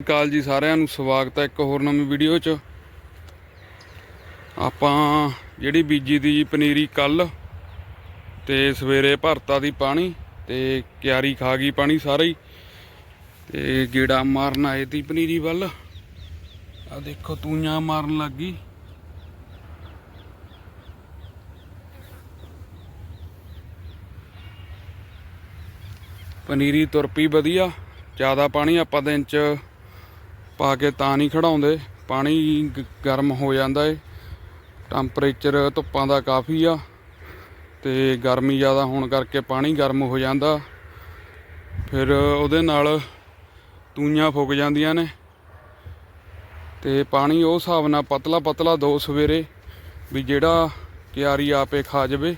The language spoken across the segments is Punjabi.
ਕਾਲ ਜੀ ਸਾਰਿਆਂ ਨੂੰ, ਸਵਾਗਤ ਹੈ ਇੱਕ ਹੋਰ ਨਵੀਂ ਵੀਡੀਓ 'ਚ। ਆਪਾਂ ਜਿਹੜੀ ਬੀਜੀ ਦੀ ਪਨੀਰੀ ਕੱਲ ਤੇ ਸਵੇਰੇ ਭਰਤਾ ਦੀ ਪਾਣੀ ਤੇ ਕਿਆਰੀ ਖਾ ਗਈ ਪਾਣੀ ਸਾਰਾ ਹੀ। ਤੇ ਗੇੜਾ ਮਾਰਨ ਆਏ ਤੀ ਪਨੀਰੀ ਵੱਲ। ਆ ਦੇਖੋ ਤੂੰਆਂ ਮਾਰਨ ਲੱਗੀ ਪਨੀਰੀ ਤੁਰ ਪਈ ਵਧੀਆ। ਜ਼ਿਆਦਾ ਪਾਣੀ ਆਪਾਂ ਦਿਨ ਚ ਪਾ ਕੇ ਤਾਂ ਨਹੀਂ ਖੜਾਉਂਦੇ। ਪਾਣੀ ਗ- ਗਰਮ ਹੋ ਜਾਂਦਾ ਏ। ਟੈਂਪਰੇਚਰ ਧੁੱਪਾਂ ਦਾ ਕਾਫੀ ਆ ਤੇ ਗਰਮੀ ਜ਼ਿਆਦਾ ਹੋਣ ਕਰਕੇ ਪਾਣੀ ਗਰਮ ਹੋ ਜਾਂਦਾ। ਫਿਰ ਉਹਦੇ ਨਾਲ ਤੂਈਆਂ ਫੁੱਕ ਜਾਂਦੀਆਂ ਨੇ ਤੇ ਪਾਣੀ ਉਹ ਹਿਸਾਬ ਨਾਲ ਪਤਲਾ ਪਤਲਾ ਦੋ ਸਵੇਰੇ ਵੀ ਜਿਹੜਾ ਕਿਆਰੀ ਆਪੇ ਖਾ ਜਾਵੇ।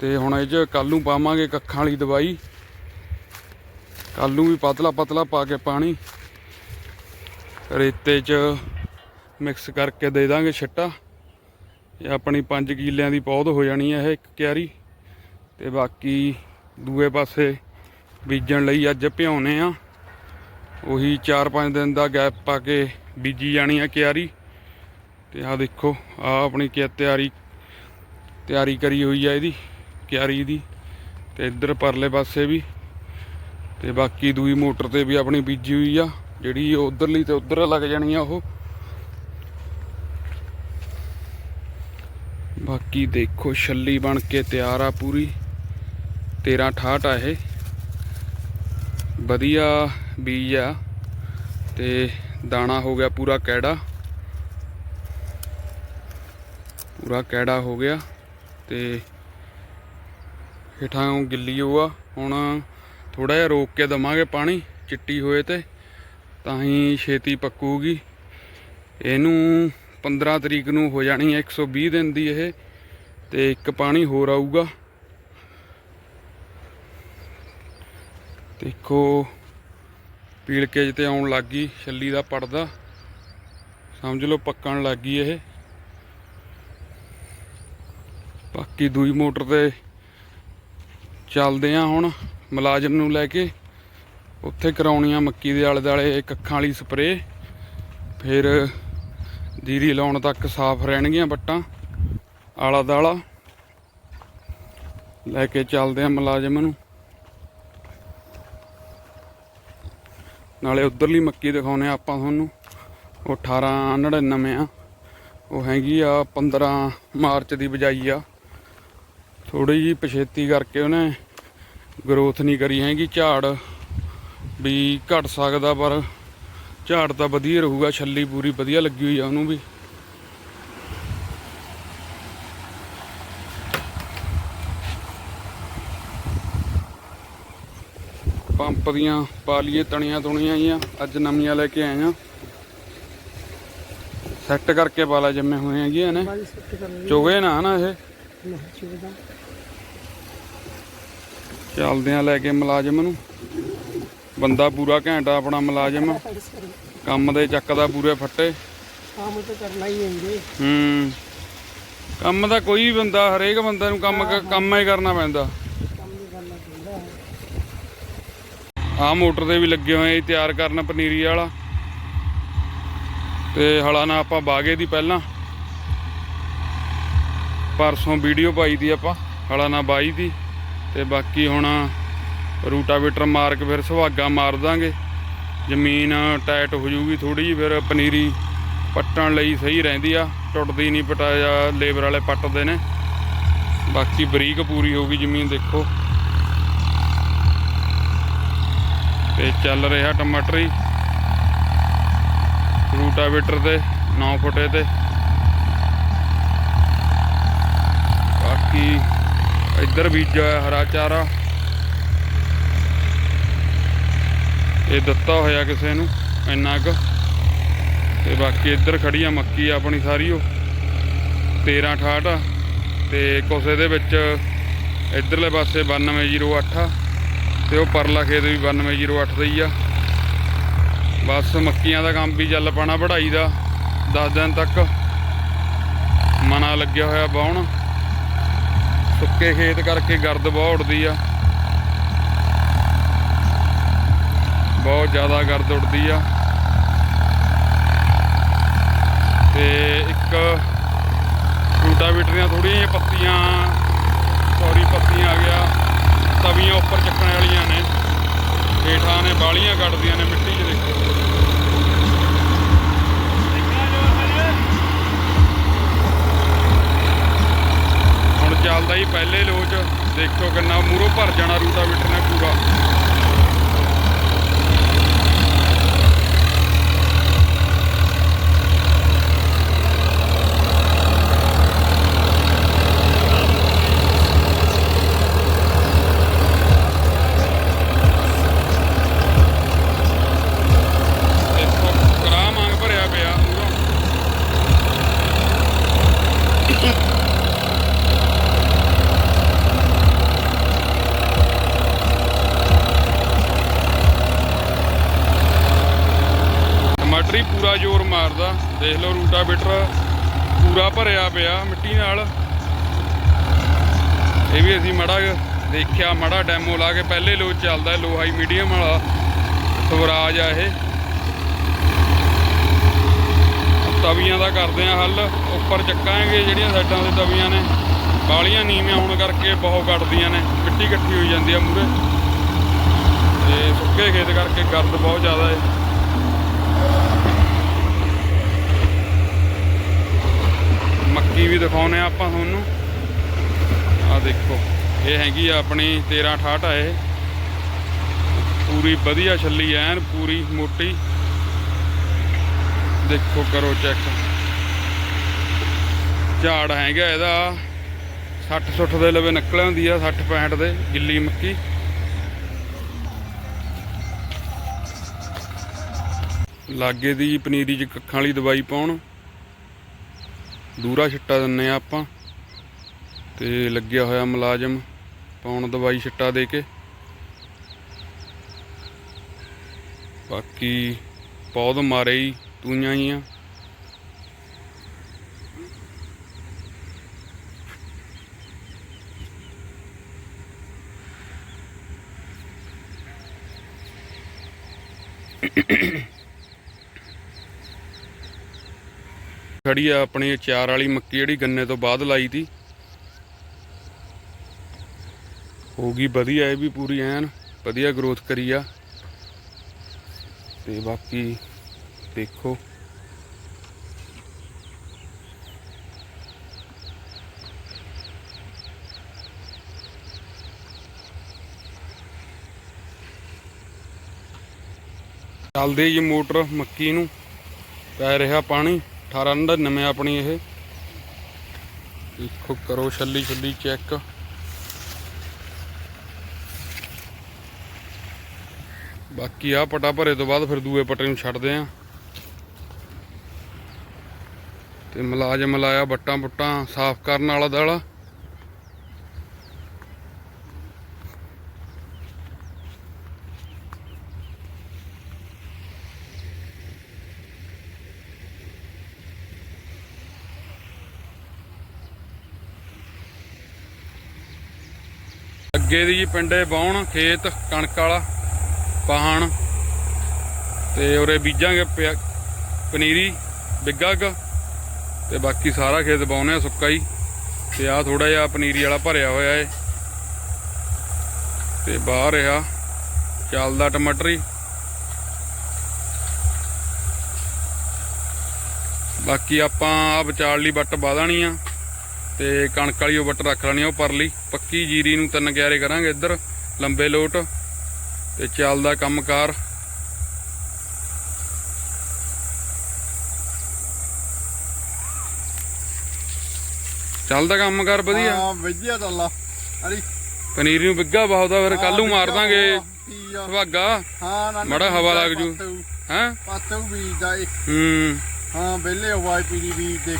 ਤੇ ਹੁਣ ਇਹ 'ਚ ਕੱਲ ਨੂੰ ਪਾਵਾਂਗੇ ਕੱਖਾਂ ਵਾਲੀ ਦਵਾਈ। ਕੱਲ ਨੂੰ ਵੀ ਪਤਲਾ ਪਤਲਾ ਪਾ ਕੇ ਪਾਣੀ। ਰੇਤੇ 'ਚ ਮਿਕਸ ਕਰਕੇ ਦੇ ਦਾਂਗੇ ਛਿੱਟਾ। ਇਹ ਆਪਣੀ 5 ਕਿੱਲਿਆਂ ਦੀ ਪੌਦ ਹੋ ਜਾਣੀ ਹੈ ਇਹ ਇੱਕ ਕਿਆਰੀ। ਤੇ ਬਾਕੀ ਦੂਏ ਪਾਸੇ ਬੀਜਣ ਲਈ ਅੱਜ ਭਿਉਨੇ ਆ। ਉਹੀ 4-5 ਦਿਨ ਦਾ ਗੈਪ ਪਾ ਕੇ ਬੀਜੀ ਜਾਣੀ ਆ ਕਿਆਰੀ। ਤੇ ਆਹ ਦੇਖੋ ਆ ਆਪਣੀ ਕੀ ਤਿਆਰੀ ਤਿਆਰੀ ਕਰੀ ਹੋਈ ਆ ਇਹਦੀ, ਕਿਆਰੀ ਦੀ। ਤੇ ਇੱਧਰ ਪਰਲੇ ਪਾਸੇ ਵੀ। ਤੇ ਬਾਕੀ ਦੂਈ ਮੋਟਰ ਤੇ ਵੀ ਆਪਣੀ ਬੀਜੀ ਹੋਈ ਆ। ਜਿਹੜੀ ਉਧਰਲੀ ਤੇ ਉਧਰ ਲੱਗ ਜਾਣੀ ਆ ਉਹ। ਬਾਕੀ ਦੇਖੋ ਛੱਲੀ ਬਣ ਕੇ ਤਿਆਰ ਆ ਪੂਰੀ। 13 68 ਆ ਇਹ। ਵਧੀਆ ਬੀਜ ਆ। ਤੇ ਦਾਣਾ ਹੋ ਗਿਆ ਪੂਰਾ ਕੈੜਾ। ਪੂਰਾ ਕੈੜਾ ਹੋ ਗਿਆ। ਤੇ ਹੇਠਾਂ ਗਿੱਲੀ ਹੋ ਆ। ਹੁਣ ਥੋੜਾ ਜਿਹਾ ਰੋਕ ਕੇ ਦਵਾਂਗੇ ਪਾਣੀ, ਚਿੱਟੀ ਹੋਏ ਤੇ। ਤਾਂ ਹੀ ਛੇਤੀ ਪੱਕੂਗੀ। ਇਹਨੂੰ 15 ਤਰੀਕ ਨੂੰ ਹੋ ਜਾਣੀ ਹੈ 120 ਦਿਨ ਦੀ ਇਹ, ਤੇ ਇੱਕ ਪਾਣੀ ਹੋਰ ਆਊਗਾ। ਦੇਖੋ ਪੀਲ ਕੇ ਤੇ ਆਉਣ ਲੱਗ ਗਈ, ਛੱਲੀ ਦਾ ਪੜਦਾ। ਸਮਝ ਲਓ, ਪੱਕਣ ਲੱਗ ਗਈ ਇਹ। ਬਾਕੀ ਦੂਈ ਮੋਟਰ ਤੇ ਚੱਲਦੇ ਆ ਹੁਣ, ਮੁਲਾਜ਼ਮ ਨੂੰ ਲੈ ਕੇ। ਉੱਥੇ ਕਰਾਉਣੀਆਂ ਮੱਕੀ ਦੇ ਆਲੇ ਦੁਆਲੇ ਕੱਖਾਂ ਵਾਲੀ ਸਪਰੇ ਫਿਰ ਜੀਰੀ ਲਾਉਣ ਤੱਕ ਸਾਫ਼ ਰਹਿਣਗੀਆਂ ਬੱਟਾਂ, ਆਲਾ ਦਾਲਾ। ਲੈ ਕੇ ਚੱਲਦੇ ਆ ਮੁਲਾਜ਼ਮ ਨੂੰ। ਨਾਲੇ ਉਧਰਲੀ ਮੱਕੀ ਦਿਖਾਉਨੇ ਆ ਆਪਾਂ ਤੁਹਾਨੂੰ। ਉਹ 1899 ਆ। ਉਹ ਹੈਗੀ ਆ 15 ਮਾਰਚ ਦੀ ਬਜਾਈ ਆ। ਥੋੜੀ ਜੀ ਪਛੇਤੀ ਕਰਕੇ ਉਹਨੇ ਗਰੋਥ ਨਹੀਂ ਕਰੀ ਹੈਗੀ ਝਾੜ। ਵੀ ਘਟ ਸਕਦਾ ਪਰ ਝਾੜ ਤਾਂ ਵਧੀਆ ਰਹੂਗਾ ਛੱਲੀ ਪੂਰੀ ਵਧੀਆ ਲੱਗੀ ਹੋਈ ਆ ਉਹਨੂੰ ਵੀ। ਪੰਪ ਦੀਆਂ ਪਾ ਲਈਏ ਤਣੀਆਂ ਤੁਣੀਆਂ ਆਈਆਂ ਅੱਜ ਨਵੀਆਂ ਲੈ ਕੇ ਆਏ ਆ। ਸੈੱਟ ਕਰਕੇ ਪਾ ਲਾ ਜੰਮੇ ਹੋਏ ਨੇ। ਸੈੱਟ ਕਰ ਲਈ। ਚੋਗੇ ਨਾ ਨਾ ਇਹ? ਚੱਲਦੇ ਆ ਲੈ ਕੇ ਮੁਲਾਜ਼ਮ ਨੂੰ। ਬੰਦਾ ਪੂਰਾ ਘੈਂਟਾ ਆਪਣਾ ਮੁਲਾਜ਼ਮ। ਕੰਮ ਦੇ ਚੱਕਦਾ ਪੂਰੇ ਫੱਟੇ। ਕੰਮ ਤਾਂ ਕਰਨਾ ਹੀ ਹੁੰਦੇ ਹੂੰ। ਕੰਮ ਦਾ ਕੋਈ ਬੰਦਾ ਹਰੇਕ ਬੰਦੇ ਨੂੰ ਕੰਮ ਕੰਮ ਹੀ ਕਰਨਾ ਪੈਂਦਾ। ਹੈ ਆਹ ਮੋਟਰ ਦੇ ਵੀ ਲੱਗੇ ਹੋਏ ਆ ਤਿਆਰ ਕਰਨ ਪਨੀਰੀ ਵਾਲਾ। ਤੇ ਹਲਾ ਨਾ ਆਪਾਂ ਬਾਗੇ ਦੀ ਪਹਿਲਾਂ। ਪਰਸੋਂ ਵੀਡੀਓ ਪਾਈ ਦੀ ਆਪਾਂ ਹਲਾ ਨਾ ਬਾਈ ਦੀ। ਤੇ ਬਾਕੀ ਹੁਣ ਰੂਟਾਵੇਟਰ ਮਾਰ ਕੇ ਫਿਰ ਸੁਹਾਗਾ ਮਾਰ ਦਾਂਗੇ। ਜ਼ਮੀਨ ਟਾਈਟ ਹੋ ਜੂਗੀ ਥੋੜੀ ਜਿਹੀ, ਫਿਰ ਪਨੀਰੀ ਪੱਟਣ ਲਈ ਸਹੀ ਰਹਿੰਦੀ ਆ। ਟੁੱਟਦੀ ਨਹੀਂ ਪਟਾਇਆ, ਲੇਬਰ ਵਾਲੇ ਪੱਟਦੇ ਨੇ। ਬਾਕੀ ਬਰੀਕ ਪੂਰੀ ਹੋ ਗਈ ਜ਼ਮੀਨ, ਦੇਖੋ। ਤੇ ਚੱਲ ਰਿਹਾ ਟਮਾਟਰ। ਹੀ ਰੂਟਾਵੇਟਰ ਤੇ 9 ਫੁੱਟੇ ਤੇ। ਬਾਕੀ ਇੱਧਰ ਬੀਜਿਆ ਹਰਾ ਚਾਰਾ। ਇਹ ਦਿੱਤਾ ਹੋਇਆ ਕਿਸੇ ਨੂੰ, ਇੰਨਾ ਕੁ। ਤੇ ਬਾਕੀ ਇੱਧਰ ਖੜੀ ਆ ਮੱਕੀ ਆਪਣੀ ਸਾਰੀ ਉਹ। 13 68 ਆ। ਤੇ ਕੁਛ ਇਹਦੇ ਵਿੱਚ ਇੱਧਰਲੇ ਪਾਸੇ 9208 ਆ। ਤੇ ਉਹ ਪਰਲਾ ਖੇਤ ਵੀ 9208 ਦਾ ਹੀ ਆ। ਬਸ ਮੱਕੀਆਂ ਦਾ ਕੰਮ ਵੀ ਚੱਲ ਪਾਣਾ ਵਢਾਈ ਦਾ 10 ਦਿਨ ਤੱਕ। ਮਨਾ ਲੱਗਿਆ ਹੋਇਆ ਬਾਉਣ। ਸੁੱਕੇ ਖੇਤ ਕਰਕੇ ਗਰਦ ਬਹੁਤ ਉੱਡਦੀ ਆ। ਬਹੁਤ ਜ਼ਿਆਦਾ ਗਰਦ ਉੱਡਦੀ ਆ। ਤੇ ਇੱਕ ਰੂਟਾਵੀਟਰ ਦੀਆਂ ਥੋੜੀਆਂ ਪੱਤੀਆਂ, ਸੌਰੀ, ਪੱਤੀਆਂ ਆ ਗਿਆ। ਤਵੀਆਂ ਉੱਪਰ ਚੱਕਣ ਵਾਲੀਆਂ ਨੇ। ਏਠਾਂ ਨੇ ਬਾਲੀਆਂ ਕੱਟਦੀਆਂ ਨੇ ਮਿੱਟੀ 'ਚ ਦੇਖੋ। ਹੁਣ ਚੱਲਦਾ ਹੀ ਪਹਿਲੇ ਲੋਚ। ਦੇਖੋ ਕਿੰਨਾ ਮੂਰੋ ਭਰ ਜਾਣਾ ਰੂਟਾ ਨੇ ਪੂਰਾ। ਪੂਰਾ ਜ਼ੋਰ ਮਾਰਦਾ। ਦੇਖ ਲਓ ਰੂਟਾ ਰੂਟਾਵੇਟਰ ਪੂਰਾ ਭਰਿਆ ਪਿਆ ਮਿੱਟੀ ਨਾਲ। ਇਹ ਵੀ ਅਸੀਂ ਮੜਾ ਦੇਖਿਆ, ਮੜਾ ਡੈਮੋ ਲਾ ਕੇ ਪਹਿਲੇ ਲੋ ਚੱਲਦਾ ਲੋ ਹਾਈ ਮੀਡੀਅਮ ਵਾਲਾ ਸਵਰਾਜ ਆ ਇਹ। ਤਵੀਆਂ ਦਾ ਕਰਦੇ ਆ ਹੱਲ, ਉੱਪਰ ਚੱਕਾਂਗੇ ਜਿਹੜੀਆਂ ਸਾਈਡਾਂ ਤੇ ਤਵੀਆਂ ਨੇ। ਬਾਲੀਆਂ ਨੀਵੀਆਂ ਹੋਣ ਕਰਕੇ ਬਹੁਤ ਕੱਟਦੀਆਂ ਨੇ, ਮਿੱਟੀ ਇਕੱਠੀ ਹੋਈ ਜਾਂਦੀ ਆ ਮੂਰੇ ਤੇ ਸੁੱਕੇ ਖੇਤ ਕਰਕੇ ਗਰਦ ਬਹੁਤ ਜ਼ਿਆਦਾ ਹੈ। ਮੱਕੀ ਵੀ ਦਿਖਾਉਨੇ ਆ ਆਪਾਂ ਤੁਹਾਨੂੰ। ਆ ਦੇਖੋ, ਇਹ ਹੈਗੀ ਆ ਆਪਣੀ 1368 ਆ ਇਹ। ਪੂਰੀ ਵਧੀਆ ਛੱਲੀ ਐਨ, ਪੂਰੀ ਮੋਟੀ। ਦੇਖੋ, ਕਰੋ ਚੈੱਕ ਝਾੜ ਹੈਗਾ ਇਹਦਾ। 60 60 ਦੇ ਲਵੇ ਨਿਕਲ ਆਉਂਦੀ ਆ 60 65 ਦੇ, ਗਿੱਲੀ ਮੱਕੀ। ਲਾਗੇ ਦੀ ਪਨੀਰੀ 'ਚ ਕੱਖਾਂ ਵਾਲੀ ਦਵਾਈ ਪਾਉਣ। ਦੂਰਾ ਛਿੱਟਾ ਦਿੰਨੇ ਆ ਆਪਾਂ। ਤੇ ਲੱਗਿਆ ਹੋਇਆ ਮੁਲਾਜ਼ਮ ਪਾਉਣ ਦਵਾਈ ਛਿੱਟਾ ਦੇ ਕੇ। ਬਾਕੀ ਪੌਦ ਮਾਰੇ ਹੀ, ਤੂਈਆਂ ਹੀ ਆ ਖੜੀ ਆ ਆਪਣੀ ਚਾਰ ਵਾਲੀ ਮੱਕੀ ਜਿਹੜੀ ਗੰਨੇ ਤੋਂ ਬਾਅਦ ਲਾਈ ਤੀ। ਹੋ ਗਈ ਵਧੀਆ ਇਹ ਵੀ ਪੂਰੀ ਐਨ, ਵਧੀਆ ਗਰੋਥ ਕਰੀ ਆ। ਤੇ ਬਾਕੀ ਦੇਖੋ। ਚੱਲਦੇ ਜੀ ਮੋਟਰ ਮੱਕੀ ਨੂੰ, ਪੈ ਰਿਹਾ ਪਾਣੀ। 1899 ਆਪਣੀ ਇਹ। ਦੇਖੋ ਕਰੋ ਛੱਲੀ ਛੱਲੀ ਚੈੱਕ ਬਾਕੀ ਆ ਪਟਾ ਭਰੇ ਤੋਂ ਬਾਅਦ ਫਿਰ ਦੂਏ ਪਟੇ ਨੂੰ ਛੱਡਦੇ ਆ। ਤੇ ਮੁਲਾਜ਼ਮ ਲਾਇਆ ਬੱਟਾਂ ਬੁੱਟਾਂ ਸਾਫ਼ ਕਰਨ ਵਾਲਾ ਦਾਲਾ। ਅੱਗੇ ਦੀ ਜੀ ਪਿੰਡੇ ਬਾਉਣ, ਖੇਤ, ਕਣਕ ਵਾਲਾ, ਪਾਹਣ ਤੇ ਉਰੇ ਬੀਜਾਂਗੇ ਪਿਆ- ਪਨੀਰੀ, ਬਿੱਗਾ ਕ ਤੇ ਬਾਕੀ ਸਾਰਾ ਖੇਤ ਬਾਉਨੇ ਆ ਸੁੱਕਾ ਹੀ ਤੇ ਆ ਥੋੜਾ ਜਿਹਾ ਪਨੀਰੀ ਵਾਲਾ ਭਰਿਆ ਹੋਇਆ ਏ। ਤੇ ਬਾਹਰ ਆ ਚੱਲਦਾ ਟਮਾਟਰ ਹੀ। ਬਾਕੀ ਆਪਾਂ ਆ ਵਿਚਾਲ ਲਈ ਵੱਟ ਬਾਦਣੀ ਆ। ਤੇ ਕਣਕ ਵਾਲੀ ਉਹ ਵੱਟ ਰੱਖ ਲੈਣੀ ਉਹ ਪਰਲੀ। ਪੱਕੀ ਜੀਰੀ ਨੂੰ ਤਿੰਨ ਕਿਆਰੇ ਕਰਾਂਗੇ ਇੱਧਰ ਲੰਬੇ ਲੋਟ ਤੇ ਚੱਲਦਾ ਕੰਮਕਾਰ। ਚੱਲਦਾ ਕੰਮਕਾਰ ਵਧੀਆ। ਹਾਂ ਵਧੀਆ ਚੱਲਾ ਅਰੇ। ਪਨੀਰ ਨੂੰ ਵਿੱਗਾ ਬਹੁਤ ਆ ਫਿਰ ਕੱਲ ਨੂੰ ਮਾਰ ਦਾਂਗੇ। ਸੁਹਾਗਾ। ਹਾਂ ਨਾ ਮਾੜਾ ਹਵਾ ਲੱਗ ਜੂ। ਹੈਂ? ਪਾਤੂ ਬੀਜ ਦਾ ਇਹ। ਹੂੰ। ਹਾਂ ਵਿਹਲੇ ਹਵਾਈ ਪੀੜੀ ਬੀਜ ਦੇ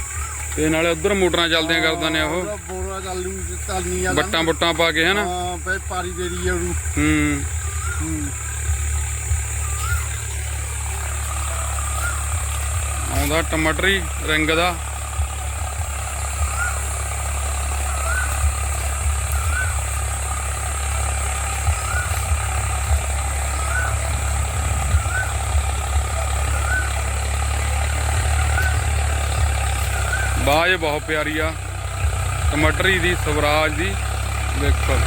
ਤੇ ਨਾਲੇ ਉਧਰ ਮੋਟਰਾਂ ਚੱਲਦੀਆਂ ਕਰਦਾ ਨੇ ਉਹ। ਬੋਰਾ ਚਾਲੂ ਚੱਲਨੀ ਆ। ਬੱਟਾਂ ਬੁੱਟਾਂ ਪਾ ਕੇ ਹਨਾ। ਹਾਂ ਫੇ ਪਾਰੀ ਦੇ ਰਹੀ ਉਹਨੂੰ। ਹੂੰ। ਹੂੰ। ਆਉਂਦਾ ਟਮਾਟਰੀ ਰਿੰਗ ਦਾ ਬਾਜ ਬਹੁਤ ਪਿਆਰੀ ਆ। ਟਮਾਟਰੀ ਦੀ ਸਵਰਾਜ ਦੀ ਦੇਖੋ